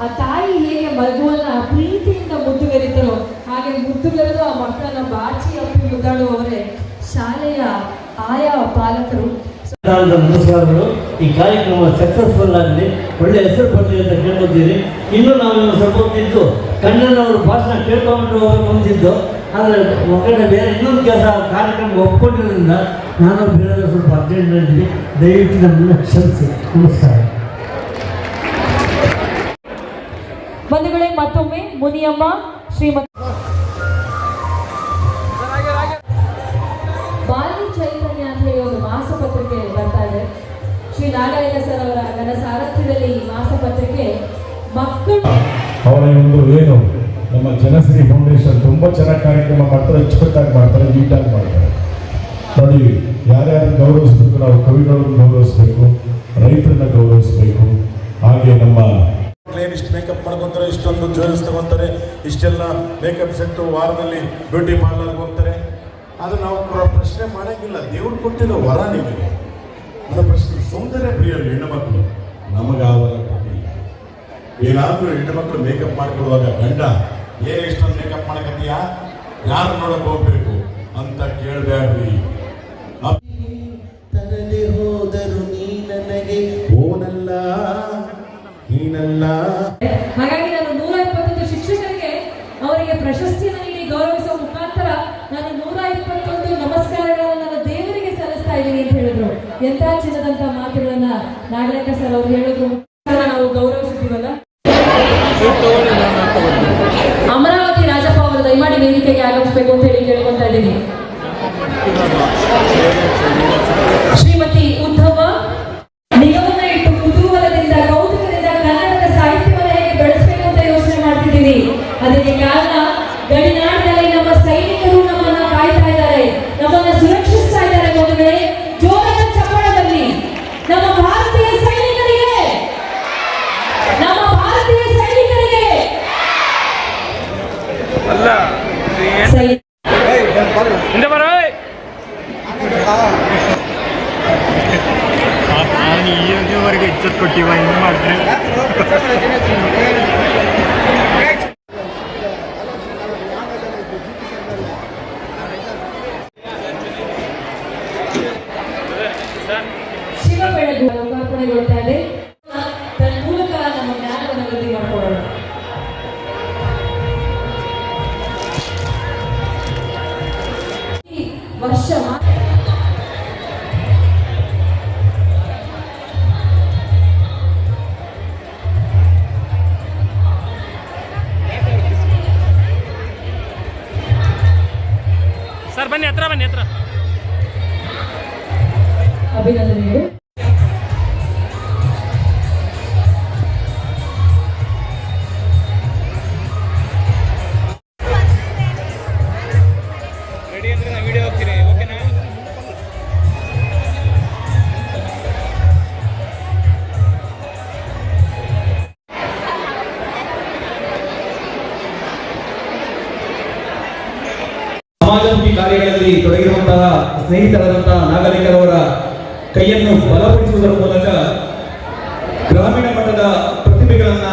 ಆ ತಾಯಿ ಹೇಗೆ ಮಗುವನ್ನ ಪ್ರೀತಿಯಿಂದ ಮುದ್ದುಗರಿತರೋ ಹಾಗೆ ಮುದ್ದುಗರೆದು ಆ ಮಕ್ಕಳನ್ನ ಬಾಚಿ ಅಪ್ಪಿ ಮುದ್ದಾಡುವವರೇ ಶಾಲೆಯ ಆಯಾ ಪಾಲಕರು. ನಮಸ್ಕಾರಗಳು ಈ ಕಾರ್ಯಕ್ರಮ ಸಕ್ಸಸ್ಫುಲ್ ಆಗಲಿ ಒಳ್ಳೆ ಹೆಸರು ಬರಲಿ ಅಂತ ಕೇಳ್ಕೊತೀರಿ. ಇನ್ನೂ ನಾವು ಸ್ವಲ್ಪ ಹೊತ್ತಿದ್ದು ಕಣ್ಣನವರು ಭಾಷಣ ಕೇಳ್ಕೊಂಡು ಅಂತಿದ್ದು ಆದರೆ ಒಗ್ಗಡೆ ಬೇರೆ ಇನ್ನೊಂದು ಕೆಲಸ ಕಾರ್ಯಕ್ರಮ ಒಪ್ಕೊಂಡಿರೋದ್ರಿಂದ ನಾನು ಬೇರೆ ಸ್ವಲ್ಪ ಅರ್ಜೆಂಟ್ ಇದ್ದೀವಿ ದಯವಿಟ್ಟು ನಮ್ಮನ್ನು ಕ್ಷಮಿಸಿ. ನಮಸ್ಕಾರ. ಮತ್ತೊಮ್ಮೆ ಮುನಿಯಮ್ಮ ಶ್ರೀಮತಿ ಬಾಲಿ ಚೈತನ್ಯ ಅಂತ ಹೇಳಿ ಒಂದು ಮಾಸಪತ್ರಿಕೆ ಬರ್ತಾ ಇದೆ. ಶ್ರೀ ನಾರಾಯಣ ಸರ್ ಅವರ ಘನ ಸಾರಥ್ಯದಲ್ಲಿ ಈ ಮಾಸಪತ್ರಿಕೆ ಮಕ್ಕಳು ಅವರ ಒಂದು ಏನು ನಮ್ಮ ಜನಶ್ರೀ ಫೌಂಡೇಶನ್ ತುಂಬ ಚೆನ್ನಾಗಿ ಕಾರ್ಯಕ್ರಮ ಮಾಡ್ತಾರೆ ಅಚ್ಚುಕಟ್ಟಾಗಿ ಮಾಡ್ತಾರೆ ನೀಟಾಗಿ ಮಾಡ್ತಾರೆ. ನೋಡಿ ಯಾರ್ಯಾರು ಗೌರವಿಸ್ಬೇಕು ನಾವು ಕವಿಗಳನ್ನು ಗೌರವಿಸ್ಬೇಕು ರೈತರನ್ನ ಗೌರವಿಸ್ಬೇಕು. ಹಾಗೆ ನಮ್ಮ ಇಷ್ಟೊಂದು ಜ್ಯುವೆಲ್ಸ್ ತಗೊಂತಾರೆ ಇಷ್ಟೆಲ್ಲ ಮೇಕಪ್ ಸೆಟ್ಟು ವಾರದಲ್ಲಿ ಬ್ಯೂಟಿ ಪಾರ್ಲರ್ಗೆ ಹೋಗ್ತಾರೆ. ಅದು ನಾವು ಪ್ರಶ್ನೆ ಮಾಡೋಂಗಿಲ್ಲ. ದೇವ್ರು ಕೊಟ್ಟಿರೋ ವರ ನಿಮಗೆ. ಅದು ಪ್ರಶ್ನೆ, ಸೌಂದರ್ಯ ಪ್ರಿಯರು ಹೆಣ್ಣು ಮಕ್ಕಳು ನಮಗೆ ಆ ವರ ಕೊಟ್ಟಿಲ್ಲ. ಏನಾದರೂ ಹೆಣ್ಣು ಮಕ್ಕಳು ಮೇಕಪ್ ಮಾಡ್ಕೊಳ್ಳುವಾಗ, ಗಂಡ ಏನು ಇಷ್ಟೊಂದು ಮೇಕಪ್ ಮಾಡಕತ್ತೀಯಾ? ಯಾರು ನೋಡೋಕೆ ಹೋಗ್ಬೇಕು ಅಂತ ಕೇಳಬೇಡ್ರಿ. ನಾನು ನೂರ ಇಪ್ಪತ್ತೊಂದು ನಮಸ್ಕಾರಗಳನ್ನು ನನ್ನ ದೇವರಿಗೆ ಸಲ್ಲಿಸ್ತಾ ಇದ್ದೀನಿ ಅಂತ ಹೇಳಿದ್ರು. ಎಂತ ಚಿನ್ನದಂತ ಮಾತುಗಳನ್ನ ನಾಗಲೇಖ ಸರ್ ಅವರು ಹೇಳಿದ್ರು. ನಾವು ಗೌರವಿಸ್ತೀವಲ್ಲ ಅಮರಾವತಿ ರಾಜಪ್ಪ ಅವರು ದಯಮಾಡಿ ವೇದಿಕೆಗೆ ಆಗಮಿಸಬೇಕು ಅಂತ ಹೇಳಿ ಕೇಳ್ಕೊಂತಾ ಇದ್ದೀನಿ. ಶ್ರೀಮತಿ ಈವರೆಗೆ ಇಜ್ಜತ್ ಕೊಟ್ಟಿವ ಹಿಂಗೆ ಮಾಡಿದ್ರೆ ತನ್ನ ಮೂಲಕ ನಮ್ಮ ವರ್ಷ ಮಾ- ಬನ್ನಿ ಹತ್ರ ಬನ್ನಿ ಹತ್ರ. ಅಭಿನಂದನೆಗಳು. ಸ್ನೇಹಿತರಾದಂತಹ ನಾಗರಿಕರವರ ಕೈಯನ್ನು ಬಲಪಡಿಸುವುದರ ಮೂಲಕ ಗ್ರಾಮೀಣ ಮಟ್ಟದ ಪ್ರತಿಭೆಗಳನ್ನ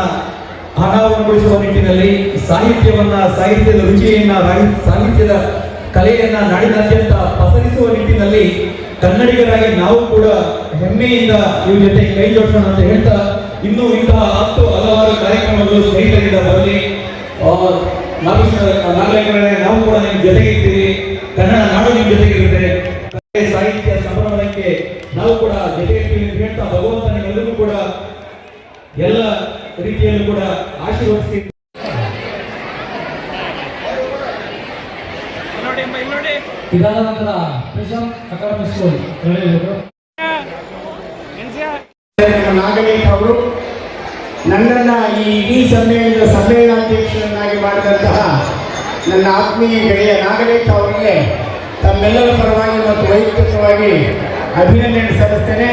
ಅನಾವರಣಗೊಳಿಸುವ ನಿಟ್ಟಿನಲ್ಲಿ ಸಾಹಿತ್ಯವನ್ನ, ಸಾಹಿತ್ಯದ ರುಚಿಯನ್ನ ಸಾಹಿತ್ಯದ ಕಲೆಯನ್ನ ನಾಡಿನಾದ್ಯಂತ ಪಸರಿಸುವ ನಿಟ್ಟಿನಲ್ಲಿ ಕನ್ನಡಿಗರಾಗಿ ನಾವು ಕೂಡ ಹೆಮ್ಮೆಯಿಂದ ಇವ್ರ ಜೊತೆ ಕೈ ಜೋಡಿಸೋಣ ಅಂತ ಹೇಳ್ತಾ ಇನ್ನೂ ಇಂತಹ ಹತ್ತು ಹಲವಾರು ಕಾರ್ಯಕ್ರಮಗಳು ಸ್ನೇಹಿತರಿಂದ ಬರಲಿ. ನಾಗಲೇಖರೇ ನಾವು ಕೂಡ ನಿಮ್ಮ ಜೊತೆಗಿದ್ದೀವಿ ಕನ್ನಡ ಕಲೆ, ಸಾಹಿತ್ಯ ಸಂಭ್ರಮಕ್ಕೆ ನಾವು ಕೂಡ ಜೊತೆಯಲ್ಲಿ ಹೇಳ್ತಾ ಭಗವಂತ ನಿಮ್ಮೆಲ್ಲರಿಗೂ ಕೂಡ ಎಲ್ಲ ರೀತಿಯಲ್ಲೂ ಕೂಡ ಆಶೀರ್ವದಿಸಿ. ನೋಡಿ ಅಮ್ಮ, ಇಲ್ಲಿ ನೋಡಿ ಇದಾದ ನಂತರ ಪ್ರಿಸಮ್ ಅಕಾಡೆಮಿ ಸ್ಕೂಲ್ ನಾಗಲೇಖ ಅವರು ನನ್ನನ್ನು ಈ ಇಡೀ ಸಮ್ಮೇಳನದ ಸಮ್ಮೇಳನಾಧ್ಯಕ್ಷರನ್ನಾಗಿ ಮಾಡಿದಂತಹ ನನ್ನ ಆತ್ಮೀಯ ಗೆಳೆಯ ನಾಗರೇಕ ಅವರಿಗೆ ತಮ್ಮೆಲ್ಲರ ಪರವಾಗಿ ಮತ್ತು ವೈಯಕ್ತಿಕವಾಗಿ ಅಭಿನಂದನೆ ಸಲ್ಲಿಸ್ತೇನೆ.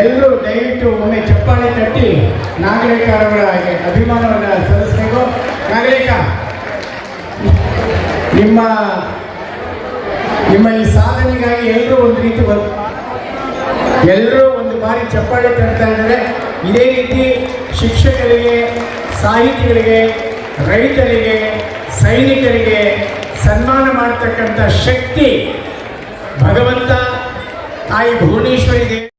ಎಲ್ಲರೂ ದಯವಿಟ್ಟು ಒಮ್ಮೆ ಚಪ್ಪಾಳೆ ತಟ್ಟಿ ನಾಗಲೇಖ ಹಾಗೆ ಅಭಿಮಾನವನ್ನು ಸಲ್ಲಿಸಬೇಕು. ನಾಗರಿಕ ನಿಮ್ಮ ನಿಮ್ಮ ಈ ಸಾಧನೆಗಾಗಿ ಎಲ್ಲರೂ ಒಂದು ರೀತಿ ಬಂದು ಎಲ್ಲರೂ ಒಂದು ಬಾರಿ ಚಪ್ಪಾಳೆ ತಡ್ತಾ ಇದ್ದಾರೆ. ಇದೇ ರೀತಿ ಶಿಕ್ಷಕರಿಗೆ, ಸಾಹಿತಿಗಳಿಗೆ, ರೈತರಿಗೆ, ಸೈನಿಕರಿಗೆ ಸನ್ಮಾನ ಮಾಡ್ತಕ್ಕಂಥ ಶಕ್ತಿ ಭಗವಂತ ತಾಯಿ ಭುವನೇಶ್ವರಿ ದೇವಿ